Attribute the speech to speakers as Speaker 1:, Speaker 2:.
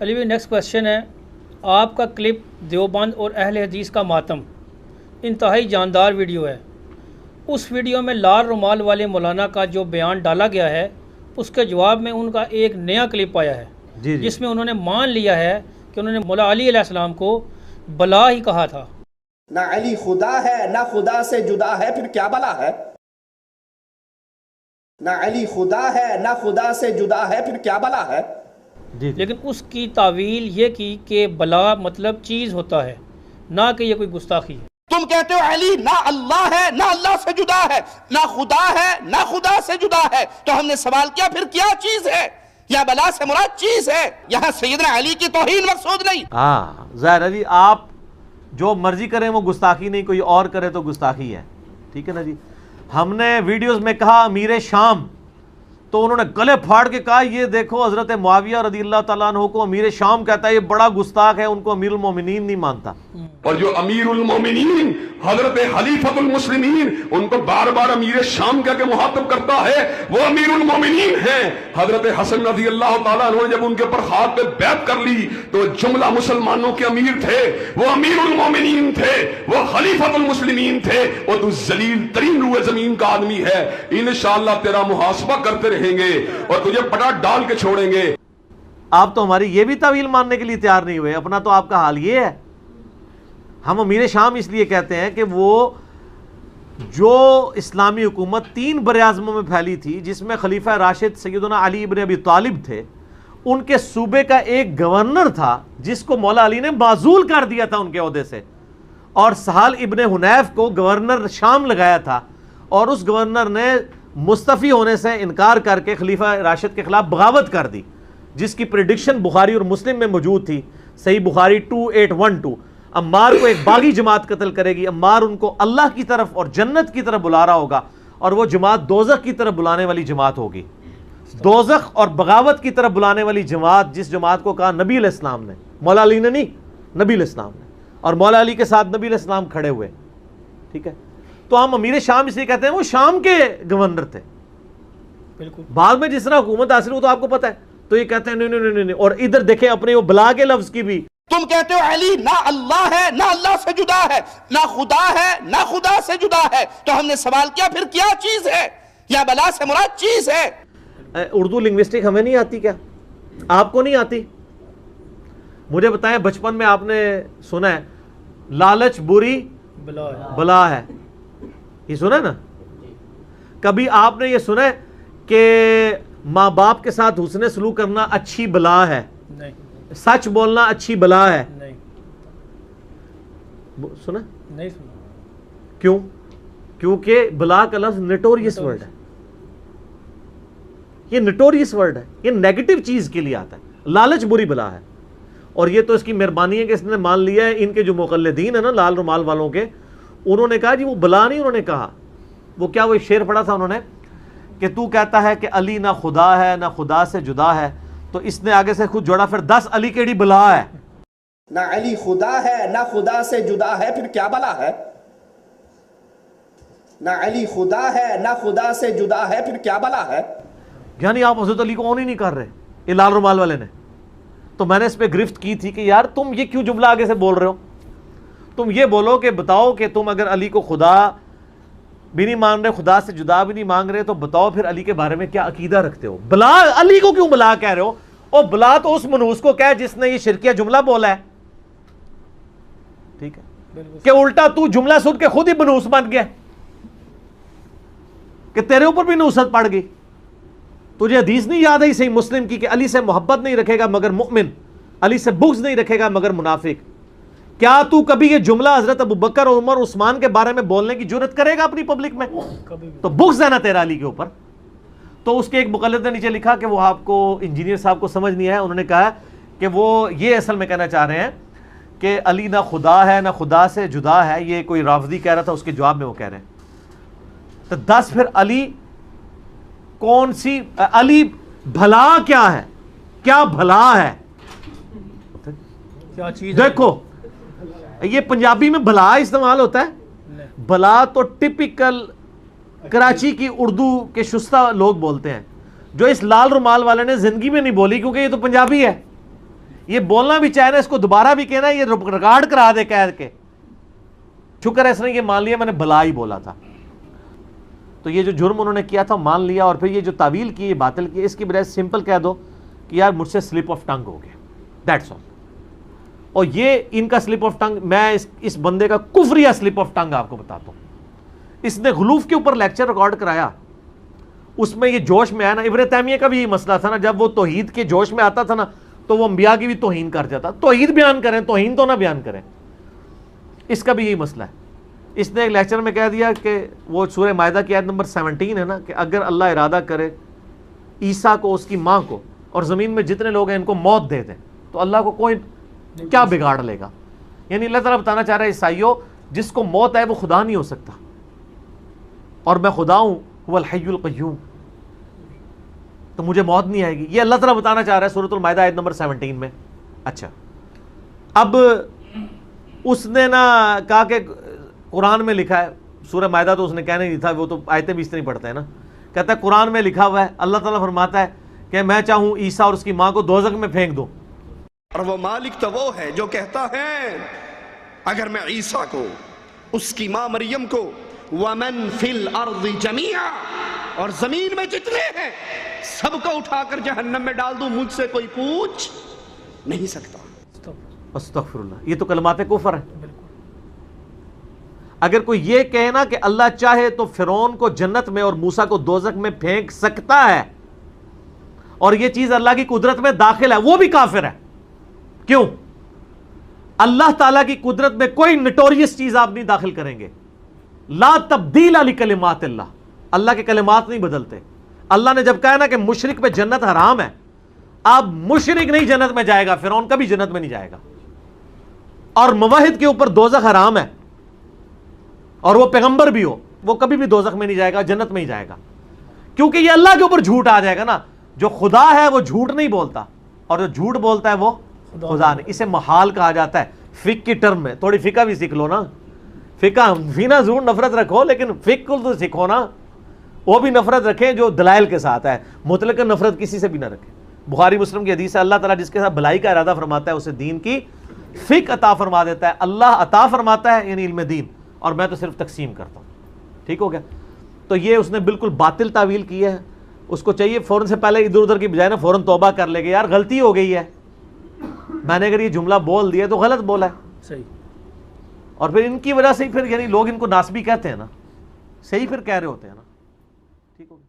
Speaker 1: अली भाई next question है। आपका क्लिप देवबंद और अहल हदीस का मातम। इंतहाई जानदार वीडियो है। उस वीडियो में लाल रुमाल वाले मौलाना का जो बयान डाला गया है उसके जवाब में उनका एक नया क्लिप आया है।
Speaker 2: जी जी।
Speaker 1: जिसमें उन्होंने मान लिया है कि उन्होंने मौला अली अलैहिस्सलाम को बला ही कहा था।
Speaker 3: ना अली खुदा है ना खुदा से जुदा है फिर क्या बला है? ना अली खुदा है ना खुदा से जुदा है फिर क्या बला है?
Speaker 2: जी
Speaker 1: लेकिन उसकी तावील ये की कि बला मतलब चीज़ होता है ना कि ये कोई गुस्ताखी है।
Speaker 3: तुम कहते हो अली ना अल्लाह है ना अल्लाह से जुदा है ना खुदा है ना खुदा से जुदा है। तो हमने सवाल किया फिर क्या चीज़ है? या बला से मुराद चीज़ है? यहाँ सैदना अली की तोहीन मकसूद नहीं।
Speaker 2: हाँ ज़ाहिर अली आप जो मर्ज़ी करें वो गुस्ताखी नहीं कोई और करे तो गुस्ताखी है। ठीक है ना जी? हमने वीडियोस में कहा अमीर शाम तो उन्होंने गले फाड़ के कहा, ये देखो, हज़रत मुआविया रदी अल्लाह अन्हु को अमीर शाम कहता है, ये बड़ा गुस्ताख है, उनको अमीर मोमिनीन नहीं मानता।
Speaker 4: और जो अमीरुल मोमिनीन, हज़रत खलीफतुल मुस्लिमीन, उनको बार बार अमीर शाम कह के मुहातब करता है, वो अमीरुल मोमिनीन है। हज़रत हसन रज़ी अल्लाह ने जब उनके ऊपर हाथ पे बैत कर ली तो जुमला मुसलमानों के अमीर थे, वो अमीर मोमिनीन थे, वो खलीफतुल मुस्लिमीन थे। वो तू जलील तरीन रूए ज़मीन का आदमी है। इंशाअल्लाह तेरा मुहासबा करते रहेंगे और तुझे पटा डाल के छोड़ेंगे।
Speaker 2: आप तो हमारी ये भी तवील मानने के लिए तैयार नहीं हुए, अपना तो आपका हाल ये है। हम अमीर शाम इसलिए कहते हैं कि वो, जो इस्लामी हुकूमत तीन बर आज़मों में फैली थी, जिसमें खलीफा राशिद सैदना अली इबन अबी तालिब थे, उनके सूबे का एक गवर्नर था, जिसको मौला अली ने माजूल कर दिया था उनके अहदे से। और सहल इबन हुनैफ को गवर्नर शाम लगाया था, और उस गवर्नर ने मुस्तफ़ी होने से इनकार करके खलीफा राशिद के खिलाफ बगावत कर दी, जिसकी प्रिडिक्शन बुखारी और मुस्लिम में मौजूद थी। सही Bukhari two eight one two Ammar को एक बागी जमात कत्ल करेगी। अम्मार उनको अल्लाह की तरफ़ और जन्नत की तरफ़ बुला रहा होगा और वो जमात दोजख की तरफ़ बुलाने वाली जमात होगी। दोजख और बगावत की तरफ़ बुलाने वाली जमात जिस जमात को कहा नबी इस्लाम ने, मौला ने नहीं, नबी इस्लाम ने। और मौला अली के साथ नबी इस्लाम खड़े हुए। ठीक है? तो हम अमीर शाम इसलिए कहते हैं वो शाम के गवर्नर थे।
Speaker 1: बिल्कुल।
Speaker 2: बाद में जिस तरह हुकूमत हासिल हो तो आपको पता है। तो ये कहते हैं नहीं नहीं नहीं नहीं और इधर देखें अपने वो बला के लफ्ज की भी।
Speaker 3: तुम कहते हो अली ना अल्लाह है ना अल्लाह से जुदा है ना खुदा है ना खुदा से जुदा है। तो हमने सवाल किया फिर क्या चीज़ है? या बला से मुराद चीज़ है?
Speaker 2: उर्दू लिंग्विस्टिक हमें नहीं आती क्या? आपको नहीं आती? मुझे बताएँ बचपन में आपने सुना है लालच बुरी
Speaker 1: बला है।
Speaker 2: बला है। ये सुना है ना? कभी आपने ये सुना है कि माँ बाप के साथ हुसने सलूक करना अच्छी बला है?
Speaker 1: नहीं।
Speaker 2: सच बोलना अच्छी बला है?
Speaker 1: नहीं।
Speaker 2: सुना?
Speaker 1: नहीं सुना।
Speaker 2: क्यों? क्योंकि बला का लफ्ज नटोरियस वर्ड है। ये नटोरियस वर्ड है। ये नेगेटिव चीज़ के लिए आता है। लालच बुरी बला है। और ये तो इसकी मेहरबानी है कि इसने मान लिया है इनके जो मुकलदीन है ना लाल रुमाल वालों के उन्होंने कहा जी वो बला नहीं उन्होंने कहा। वो क्या वो शेर पढ़ा था उन्होंने कि तू कहता है कि अली ना खुदा है ना खुदा से जुदा है तो इसने आगे से खुद जोड़ा फिर दस अली केड़ी बला है।
Speaker 3: ना अली खुदा है ना खुदा से जुदा है फिर क्या बला है? ना अली खुदा है ना खुदा से जुदा है फिर क्या बला है?
Speaker 2: यानी आप हज़रत अली को ऑन ही नहीं कर रहे ये लाल रुमाल वाले ने। तो मैंने इस पर गिरफ्त की थी कि यार तुम ये क्यों जुमला आगे से बोल रहे हो? तुम ये बोलो कि बताओ कि तुम अगर अली को खुदा भी नहीं मान रहे खुदा से जुदा भी नहीं मांग रहे तो बताओ फिर अली के बारे में क्या अकीदा रखते हो? बला अली को क्यों बला कह रहे हो? और बला तो उस मनूस को कह जिसने ये शिरकिया जुमला बोला है। ठीक है? कि उल्टा तू जुमला सुन के खुद ही बनूस बन गया। कि तेरे ऊपर भी नूसत पड़ गई। तुझे हदीस नहीं याद है सही मुस्लिम की कि अली से मोहब्बत नहीं रखेगा मगर मुमिन अली से बुग्ज नहीं रखेगा मगर मुनाफिक। क्या तू कभी ये जुमला हज़रत अबू बकर और उमर उस्मान के बारे में बोलने की ज़रूरत करेगा अपनी पब्लिक में?
Speaker 1: कभी
Speaker 2: तो बुग्ज है ना तेरा अली के ऊपर। तो उसके एक मुकलद ने नीचे लिखा कि वो आपको इंजीनियर साहब को समझ नहीं आया। उन्होंने कहा कि वो ये असल में कहना चाह रहे हैं कि अली ना खुदा है ना खुदा से जुदा है। ये कोई रावदी कह रहा था उसके जवाब में वो कह रहे हैं। तो दस फिर अली कौन सी अली भला क्या है? क्या भला है?
Speaker 1: क्या चीज़
Speaker 2: देखो है? ये पंजाबी में भला इस्तेमाल होता है। भला तो टिपिकल कराची की उर्दू के शुस्ता लोग बोलते हैं जो इस लाल रुमाल वाले ने ज़िंदगी में नहीं बोली क्योंकि ये तो पंजाबी है। ये बोलना भी चाहे ना इसको दोबारा भी कहना ये रिकॉर्ड करा दे कह के। शुक्र है इसने ये मान लिया मैंने भला ही बोला था। तो ये जो जुर्म उन्होंने किया था मान लिया और फिर ये जो तावील की ये बातिल की इसकी बजाय सिंपल कह दो कि यार मुझसे स्लिप ऑफ़ टंग हो गया। दैट्स ऑल और ये इनका स्लिप ऑफ़ टंग मैं इस, इस बंदे का कुफरिया स्लिप ऑफ़ टंग आपको बताता हूँ। इसने गलूफ के ऊपर लेक्चर रिकॉर्ड कराया। उसमें ये जोश में आया ना इब्र तैमिया का भी ये मसला था ना जब वो तोहीद के जोश में आता था ना तो वो अंबिया की भी तोहीन कर जाता। तोहीद बयान करें तोहीन तो ना बयान करें। इसका भी यही मसला है। इसने एक लेक्चर में कह दिया कि वो सूर्य मायदा की आयत नंबर 17 है ना कि अगर अल्लाह इरादा करे ईसा को उसकी माँ को और ज़मीन में जितने लोग हैं इनको मौत दे दें तो अल्लाह को कोई क्या बिगाड़ लेगा? यानी अल्लाह ताला बताना चाह रहा है, ईसाइयों, जिसको मौत है वो खुदा नहीं हो सकता। और मैं खुदा हूँ वल हय्युल तो मुझे मौत नहीं आएगी। ये अल्लाह ताला बताना चाह रहा है, सूरतुल मायदा, आयत नंबर 17 में। अच्छा। अब, उसने ना कहा कि, कुरान में लिखा है, सूरह मायदा तो उसने कहने नहीं था, वो तो आयतें भी तरह पढ़ते हैं ना। कहता है, कुरान में लिखा हुआ है, अल्लाह ताला फरमाता है कि मैं चाहूँ ईसा और उसकी माँ को दोजक में फेंक दूँ।
Speaker 3: और वो मालिक तो वो है जो कहता है, अगर मैं ईसा को, उसकी माँ मरियम को वमन फिल अर्द जमिया, और ज़मीन में जितने हैं, सबको उठाकर जहन्नम में डाल दूँ, मुझसे कोई पूछ नहीं सकता.
Speaker 2: ये तो कलमात कुफर है। अगर कोई ये कहना कि अल्लाह चाहे तो फिरौन को जन्नत में और मूसा को दोजक में फेंक सकता है। और ये चीज़ अल्लाह की कुदरत में दाखिल है, वो भी काफिर है। क्यों? अल्लाह ताला की कुदरत में कोई नटोरियस चीज़ आप नहीं दाखिल करेंगे। ला तब्दील अली कलिमात अल्लाह। अल्लाह के कलिमात नहीं बदलते। अल्लाह ने जब कहा ना कि मुशरिक पे जन्नत हराम है, अब मुशरिक नहीं जन्नत में जाएगा, फिरौन कभी जन्नत में नहीं जाएगा। और मुवाहिद के ऊपर दोजक हराम है, और वो पैगंबर भी हो, वो कभी भी दोजख में नहीं जाएगा, जन्नत में ही जाएगा। क्योंकि ये अल्लाह के ऊपर झूठ आ जाएगा ना, जो खुदा है वो झूठ नहीं बोलता, और जो झूठ बोलता है वो
Speaker 1: खुदा
Speaker 2: नहीं इसे महाल कहा जाता है, फिक की टर्म में। थोड़ी फिका भी सीख लो ना। फिका फीना ज़रूर नफरत रखो, लेकिन फिक तो सीखो ना। वो भी नफरत रखें जो दलाइल के साथ है। मुतलक नफरत किसी से भी ना रखें। बुखारी, मुस्लिम की हदीस है, अल्लाह ताला जिसके साथ भलाई का इरादा फरमाता है, उसे दीन की फिक अता फरमा देता है। अल्लाह अता फरमाता है, यानी इल्म दीन। और मैं तो सिर्फ़ तकसीम करता हूँ। ठीक हो गया? तो ये उसने बिल्कुल बातिल तावील की है। उसको चाहिए, फ़ौरन से पहले इधर उधर की बजाय ना, फ़ौरन तौबा कर लेगा। यार, गलती हो गई है। मैंने अगर ये जुमला बोल दिया तो गलत बोला है।
Speaker 1: सही।
Speaker 2: और फिर इनकी वजह से ही फिर यानी लोग इनको नासबी कहते हैं ना। सही फिर कह रहे होते हैं ना। ठीक हो गया।